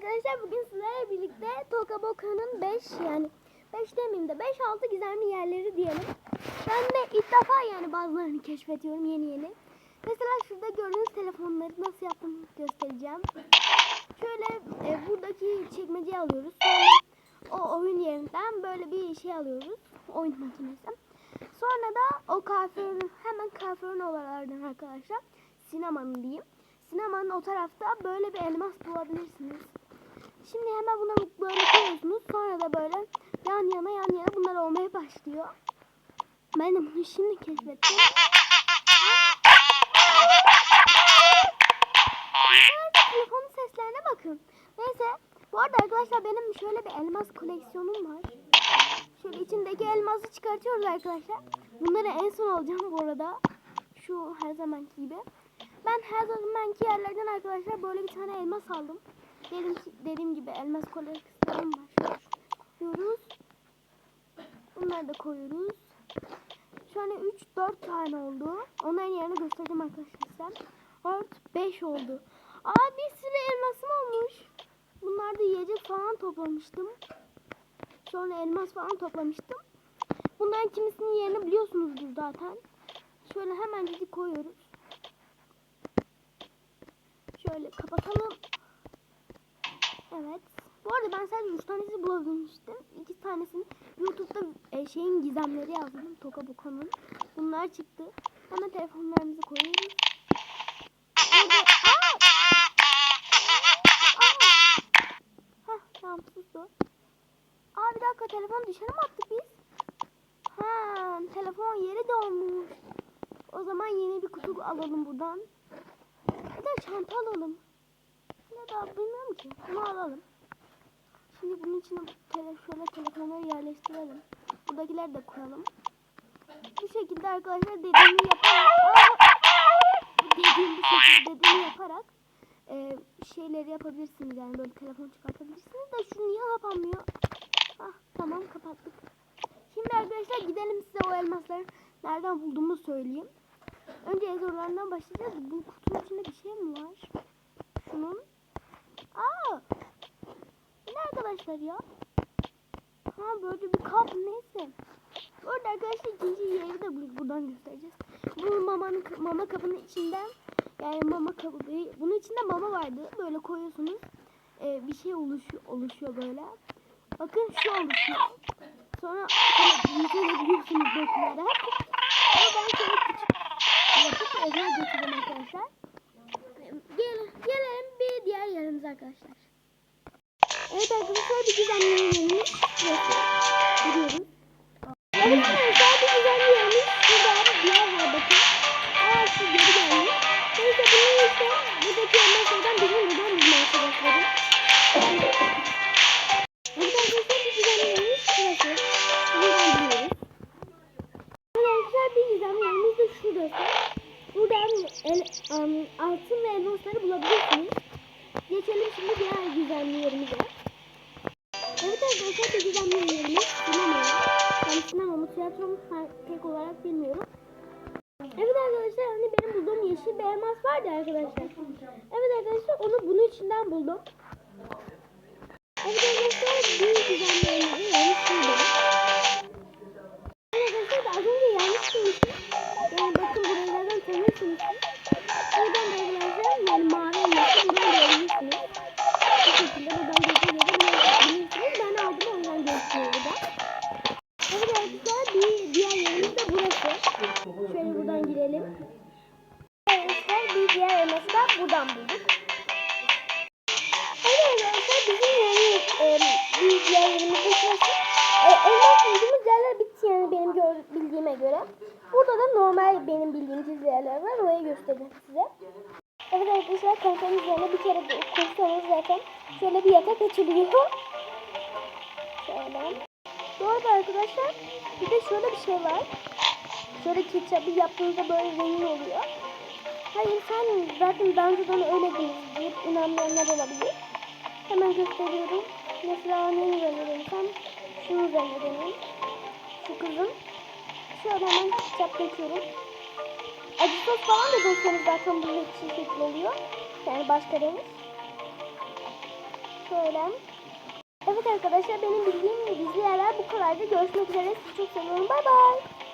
arkadaşlar bugün sizlerle birlikte Toka Boka'nın 5 yani 5 demeyeyim de 5-6 gizemli yerleri diyelim. Ben de ilk defa yani bazılarını keşfediyorum yeni yeni. Mesela şurada gördüğünüz telefonları nasıl yaptığımı göstereceğim. Şöyle e, buradaki çekmeceyi alıyoruz. Sonra o oyun yerinden böyle bir şey alıyoruz. Oyun makinesi. Sonra da o kafirün hemen kafirün oralardan arkadaşlar sinemanın diyeyim. Sinemanın o tarafta böyle bir elmas bulabilirsiniz. Şimdi hemen buna böyle koyuyorsunuz. Sonra da böyle yan yana yan yana bunlar olmaya başlıyor. Ben de bunu şimdi keşfettim. Sadece telefonun seslerine bakın. Neyse. Bu arada arkadaşlar benim şöyle bir elmas koleksiyonum var. Şöyle içindeki elması çıkartıyoruz arkadaşlar. Bunları en son alacağım bu arada. Şu her zamanki gibi. Ben her zamanki yerlerden arkadaşlar böyle bir tane elmas aldım. Dedim, dediğim gibi elmas var. Şöyle koyuyoruz. Bunları da koyuyoruz. Şu an 3 4 tane oldu. Onların yerini göstereceğim arkadaşlar size. 4 5 oldu. Aa bir sürü elmasım olmuş. Bunlarda yiyecek falan toplamıştım. Sonra elmas falan toplamıştım. Bunların kimisinin yerini biliyorsunuzdur zaten. Şöyle hemencik koyuyoruz. Şöyle kapatalım. Ben sadece 3 tanesini bulabilmiştim. 2 tanesini YouTube'da e, şeyin gizemleri yazdım. Toka Boka'nın. Bunlar çıktı. Hemen telefonlarımızı koyuyoruz. Burada- Aa! Aa! Hah tamam sustu. Aa bir dakika telefon dışarı mı attık biz? Ha telefon yeri dolmuş. O zaman yeni bir kutu alalım buradan. Bir de çanta alalım. Ne daha bilmiyorum ki. Bunu alalım. Şimdi bunun içine tele, şöyle telefonları yerleştirelim. Buradakileri de koyalım. Bu şekilde arkadaşlar dediğimi yaparak dediğim bu şekilde dediğimi yaparak e, şeyleri yapabilirsiniz yani böyle telefon çıkartabilirsiniz de şu niye kapanmıyor? Ah tamam kapattık. Şimdi arkadaşlar gidelim size o elmasları nereden bulduğumu söyleyeyim. Önce ezorlarından başlayacağız. Bu kutunun içinde bir şey mi var? Şunun. Aa! Arkadaşlar ya? Ha böyle bir kap neyse. Bu arada arkadaşlar ikinci yeri de bu- buradan göstereceğiz. Bu mamanın mama kabının içinden yani mama kabı bunun içinde mama vardı. Böyle koyuyorsunuz. Ee, bir şey oluşuyor, oluşuyor böyle. Bakın şu oluşuyor. Sonra şöyle büyütebiliyorsunuz dokunarak. Şurası. Buradan el, um, altın ve elmasları bulabilirsiniz. Geçelim şimdi diğer gizemli yerimize. Evet arkadaşlar bir gizemli yerimiz sinema. Yani sinema mı tiyatro mu tek olarak bilmiyorum. Evet arkadaşlar hani benim bulduğum yeşil bir elmas vardı arkadaşlar. Evet arkadaşlar onu bunun içinden buldum. Evet arkadaşlar bir gizemli yeri şurada. Bildiğime göre. Burada da normal benim bildiğim çizgi yerler var. Orayı göstereyim size. Evet arkadaşlar konsolun üzerine bir kere kursanız zaten şöyle bir yatak açılıyor. Şöyle. Bu arada arkadaşlar bir de şöyle bir şey var. Şöyle ketçabı yaptığınızda böyle zengin oluyor. Hayır sen zaten daha önceden öyle deyip inanmayanlar olabilir. Hemen gösteriyorum. Mesela ne üzerine denesem şunun üzerine deneyim. Şu kızın. Şöyle hemen ketçap döküyorum. Acı sos falan da dökseniz zaten bu yeşil şekil oluyor. Yani başka renk. Şöyle. Evet arkadaşlar benim bildiğim gizli yerler bu kadardı. Görüşmek üzere. Sizi çok seviyorum. Bay bay.